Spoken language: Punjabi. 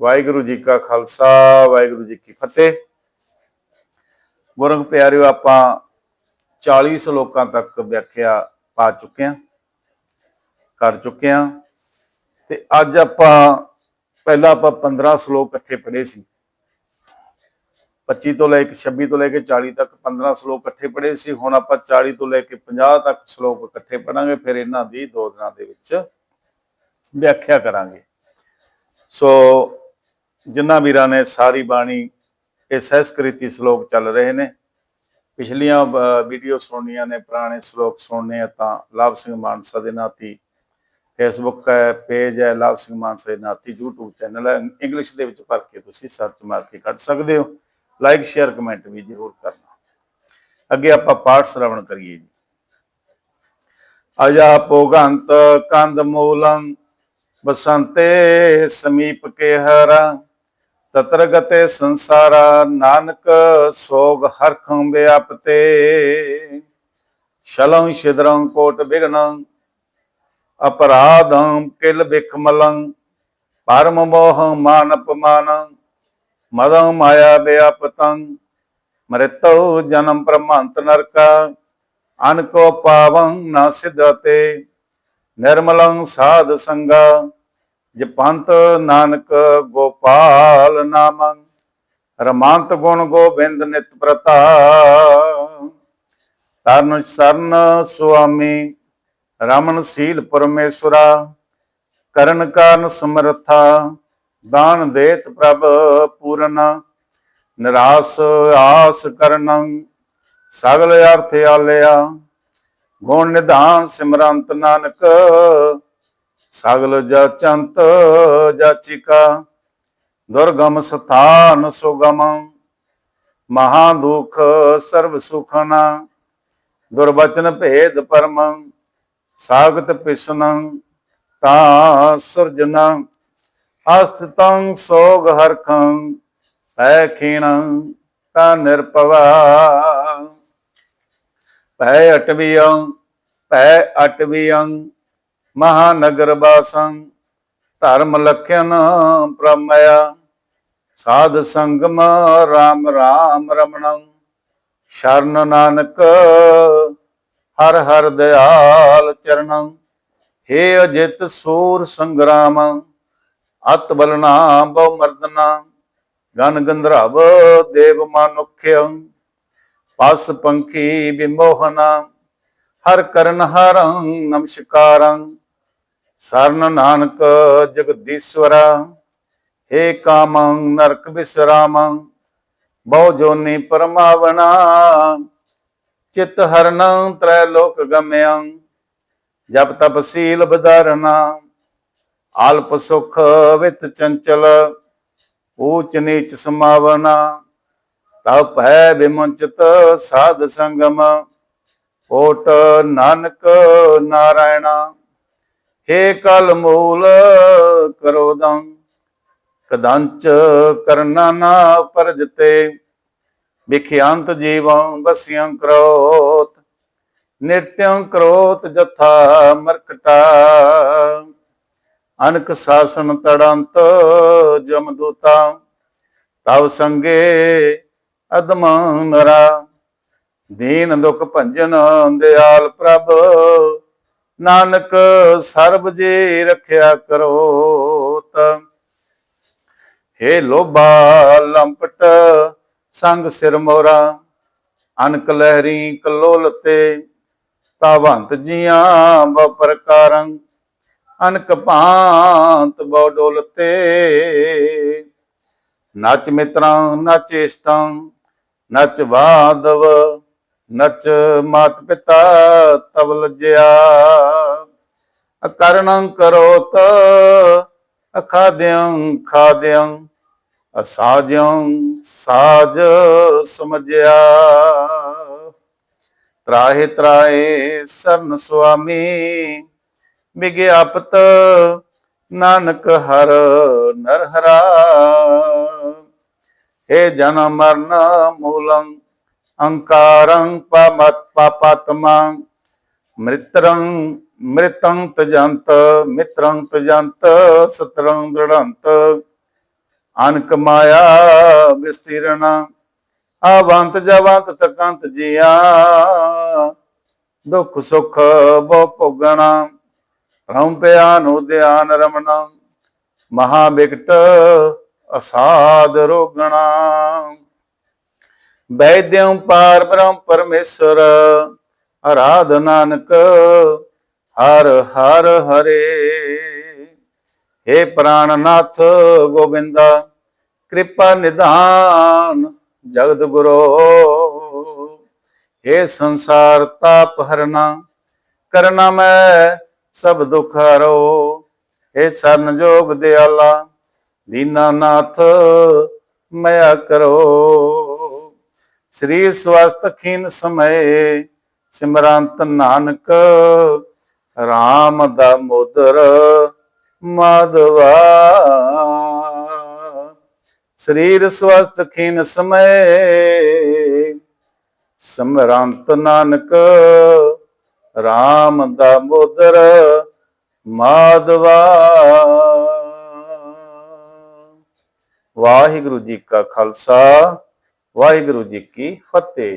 ਵਾਹਿਗੁਰੂ ਜੀ ਕਾ ਖਾਲਸਾ, ਵਾਹਿਗੁਰੂ ਜੀ ਕੀ ਫਤਿਹ। ਗੁਰੰਗ ਪਿਆਰਿਓ, ਆਪਾਂ 40 ਸ਼ਲੋਕਾਂ ਤੱਕ ਵਿਆਖਿਆ ਪਾ ਚੁੱਕੇ ਹਾਂ, ਕਰ ਚੁੱਕੇ ਹਾਂ। ਤੇ ਅੱਜ ਆਪਾਂ, ਪਹਿਲਾਂ ਆਪਾਂ 15 ਸ਼ਲੋਕ ਇਕੱਠੇ ਪੜ੍ਹੇ ਸੀ। 25 ਤੋਂ ਲੈ ਕੇ 26 ਤੋਂ ਲੈ ਕੇ 40 ਤੱਕ 15 ਸ਼ਲੋਕ ਇਕੱਠੇ ਪੜ੍ਹੇ ਸੀ। ਹੁਣ ਆਪਾਂ 40 ਤੋਂ ਲੈ ਕੇ 50 ਤੱਕ ਸ਼ਲੋਕ ਇਕੱਠੇ ਪੜਾਂਗੇ ਫਿਰ ਇਹਨਾਂ ਦੀ ਦੋ ਦਿਨਾਂ ਦੇ ਵਿੱਚ ਵਿਆਖਿਆ ਕਰਾਂਗੇ। ਸੋ ਜਿਨ੍ਹਾਂ ਵੀਰਾਂ ਨੇ ਸਾਰੀ ਬਾਣੀ ਇਹ ਸਹਿਸਕ੍ਰਿਤੀ ਸ਼ਲੋਕ ਚੱਲ ਰਹੇ ਨੇ। ਪਿਛਲੀਆਂ ਵੀਡੀਓ ਸੁਣਨੀਆਂ ਨੇ, ਪੁਰਾਣੇ ਸ਼ਲੋਕ ਸੁਣਨੇ ਆ ਤਾਂ ਲਾਭ ਸਿੰਘ ਮਾਨਸਾ ਦੇ ਨਾਤੀ। ਫੇਸਬੁੱਕ ਹੈ ਪੇਜ ਹੈ, ਲਾਭ ਸਿੰਘ ਮਾਨਸਾ ਦੇ ਨਾਤੀ, YouTube ਚੈਨਲ ਹੈ। ਇੰਗਲਿਸ਼ ਦੇ ਵਿੱਚ ਭਰ ਕੇ ਤੁਸੀਂ ਸਰਚ ਮਾਰ ਕੇ ਕੱਢ ਸਕਦੇ ਹੋ। ਲਾਈਕ ਸ਼ੇਅਰ ਕਮੈਂਟ ਵੀ ਜ਼ਰੂਰ ਕਰਨਾ। ਅੱਗੇ ਆਪਾਂ ਪਾਠ ਸ਼ਰਵਣ ਕਰੀਏ ਜੀ। ਅਜਾ ਪੋਗੰਤ ਕੰਦ ਮੂਲੰ, ਬਸੰਤੇ ਸਮੀਪ ਕੇ ਹਰਾ। ਤਤਰ ਗਤੇ ਸੰਸਾਰਾ, ਨਾਨਕ ਸੋਗ ਹਰਖੰ ਵਿਆਪਤੇ। ਸ਼ਲੰ ਸ਼ਿਦਰੰ ਕੋਟ ਬਿਗਨੰ ਅਪਰਾਧੰ ਕਿਲ ਬਿਖਮਲੰ ਪਰਮ ਮੋਹ ਮਾਨ ਅਪਮਾਨੰ, ਮਦੰ ਮਾਇਆ ਵਿਆਪਤੰ। ਮ੍ਰਿਤਉ ਜਨਮ ਪ੍ਰਮੰਤ ਨਰਕਾ ਅਨਕੋ ਪਾਵੰ ਨ ਸਿਧਤੇ। ਨਿਰਮਲੰ ਸਾਧ ਸੰਗਾ ਜਪੰਤ ਨਾਨਕ ਗੋਪਾਲ ਨਾਮੰ, ਰਮਾਂਤ ਗੁਣ ਗੋਬਿੰਦ ਨਿਤ ਪ੍ਰਤਾ ਤਰਨ ਸਰਨ ਸੁਆਮੀ, ਰਮਨ ਸੀਲ ਪਰਮੇਸ਼ਰਾ, ਕਰਨ ਕਾਰਨ ਸਮਰਥਾ, ਦਾਨ ਦੇਤ ਪ੍ਰਭ ਪੂਰਨ। ਨਿਰਾਸ ਆਸ ਕਰਨੰ, ਸਗਲ ਅਰਥ ਆਲਿਆ। ਗੁਣ ਨਿਧਾਨ ਸਿਮਰੰਤ ਨਾਨਕ ਸਗਲ ਜਚੰਤ ਜਾਚਿਕਾ ਦੁਰਗਮ ਸਥਾਨ ਸੁਗਮ, ਮਹਾ ਦੁਖ ਸਰਬ ਸੁਖਨਾ, ਦੁਰਵਚਨ ਭੇਦ ਪਰਮ, ਸਾਗਤ ਪਿਸਨੰ, ਤਾ ਸੁਰਜਨਾ ਅਸਤੰ ਸੋਗ ਹਰਖੰ, ਪੈ ਖੀਣੰ ਤਾ ਨਿਰਪਵਾ ਪੈ ਅਟਵਿਯੰ ਪੈ ਅਟਵਿਯੰ ਮਹਾਨਗਰ ਬਾਸੰ ਧਰਮ ਲਖਨ ਪ੍ਰਮਇਆ, ਸਾਧ ਸੰਗਮ ਰਾਮ ਰਾਮ ਰਮਣੰ। ਸ਼ਰਨ ਨਾਨਕ ਹਰ ਹਰ ਦਿਆਲ ਚਰਣੰ। ਹੇ ਅਜਿਤ ਸੂਰ ਸੰਗਰਾਮ, ਅਤ ਬਲਨਾ ਬਹੁ ਮਰਦਨਾ। ਗਨ ਗੰਧਰਵ ਦੇਵ ਮਨੁਖਯੰ ਪਸ ਪੰਖੀ ਬਿਮੋਹਨਾ। ਹਰ ਕਰਨ ਹਰੰ ਨਮਸਕਾਰੰ। ਸਰਨ ਨਾਨਕ ਜਗਦੀਸ਼ਵਰਾ, ਹੇ ਕਾਮੰ ਨਰਕ ਬਿਸਰਾਮੰ, ਬਹੁ ਜੋਨੀ ਪਰਮਾਵਣਾ ਚਿਤ ਹਰਨੰ ਤ੍ਰੈ ਲੋਕ ਗਮਯੰ, ਜਪ ਤਪ ਸੀਲ ਬਧਾਰਨਾ, ਆਲਪ ਸੁਖ ਵਿਤ ਚੰਚਲ, ਊਚ ਨੀਚ ਸਮਾਵਨਾ, ਤਪ ਹੈ ਬਿਮੁੰਚਤ ਸਾਧ ਸੰਗਮ ਕੋਟ ਨਾਨਕ ਨਾਰਾਇਣਾ। ਹੇ ਕਲ ਮੂਲ ਕਰੋ ਕਰੋਦੰ ਕਦੰਚ ਕਰਨਾ ਨਾ ਪਰਜਤੇ ਵਿਖਿਆੰਤ ਜੀਵੰ ਬਸਿਯੰ ਕਰੋਤ ਨਿਰਤਯੰ ਕਰੋਤ ਜਥਾ ਮਰਕਟਾ। ਅਨਕ ਸਾਸਨ ਤੜੰਤ ਜਮਦੂਤਾ ਤਵ ਸੰਗੇ ਅਦਮ ਨਰਾ। ਦੀਨ ਦੁਖ ਭੰਜਨ ਦਿਆਲ ਪ੍ਰਭ ਨਾਨਕ ਸਰਬ ਜੇ ਰਖਿਆ ਕਰੋਤ। ਹੇ ਲੋਭਾ ਲੰਪਟ ਸੰਗ ਸਿਰ ਮੋਰਾ, ਅਨਕ ਲਹਿਰੀ ਕਲੋਲ ਤੇ ਤਾਵੰਤ ਜੀਆਂ ਬ ਅਨਕ ਭਾਂਤ ਬਉ ਡੋਲਤੇ ਨਚ ਮਿਤਰਾਂ, ਨਚ ਇਸ਼ਟੰ, ਨਚ ਬਾਦਵ ਨਚ ਮਾਤ ਪਿਤਾ ਤਵ ਲਜਿਆ। ਅਕਰਣੰ ਕਰੋਤ ਅਖਾਦਿਅੰ ਖਾਦਿਅੰ ਅਸਾਜੰ ਸਾਜ ਸਮਝਿਆ। ਤਰਾਹੇ ਤਰਾਏ ਸਰਨ ਸੁਆਮੀ ਵਿਗਿਆਪਤ ਨਾਨਕ ਹਰ ਨਰ ਹਰਾ ਹੇ ਜਨਮ ਮਰਨ ਮੂਲੰ ਅੰਕਾਰੰ ਪਮਤ ਪਾਪਾਤਮਾ ਮ੍ਰਿਤਰੰ ਮ੍ਰਿਤੰ ਤਜੰਤ, ਮਿਤਰੰ ਤਜੰਤ, ਸਤਰੰ ਦ੍ਰਿੜੰਤ। ਅਨਕ ਮਾਇਆ ਵਿਸਤੀਰਣਾ, ਆਵੰਤ ਜਵੰਤ ਤਕੰਤ ਜੀਆ। ਦੁੱਖ ਸੁਖ ਬੋ ਭੋਗਣਾ ਰਮ ਪਿਆਨ ਉਦਿਆਨ ਰਮਣਾ, ਮਹਾ ਬਿਕਟ ਅਸਾਦ ਰੋਗਣਾ। ਵੈਦਿਅੰ ਪਾਰ ਬ੍ਰਹਮ ਪਰਮੇਸ਼ਰ ਆਰਾਧ ਨਾਨਕ ਹਰ ਹਰ ਹਰੇ हे ਪ੍ਰਾਨਨਾਥ ਗੋਬਿੰਦਾ ਕਿਰਪਾ ਨਿਧਾਨ ਜਗਤ ਗੁਰੂ हे ਸੰਸਾਰ ਤਾਪ ਹਰਨਾ ਕਰਨਾ ਮੈਂ ਸਭ ਦੁਖ ਹਰੋ हे ਸਰਨ ਜੋਗ ਦਿਆਲਾ ਦੀਨਾਨਾਥ ਮਇਆ ਕਰੋ ਸ੍ਰੀ ਸਵਸਤ ਖੀਨ ਸਮਏ ਸਿਮਰੰਤ ਨਾਨਕ RAM ਦਾ ਮੁਦਰ ਮਾਧਵਾ। ਸਰੀਰ ਸਵਸਤ ਖੀਨ ਸਮੇ ਸਿਮਰੰਤ ਨਾਨਕ RAM ਦਾ ਮੁਦਰ ਮਾਧਵਾ। ਵਾਹਿਗੁਰੂ ਜੀ ਕਾ ਖਾਲਸਾ। ਵਾਹਿਗੁਰੂ ਜੀ ਕੀ ਫਤਿਹ।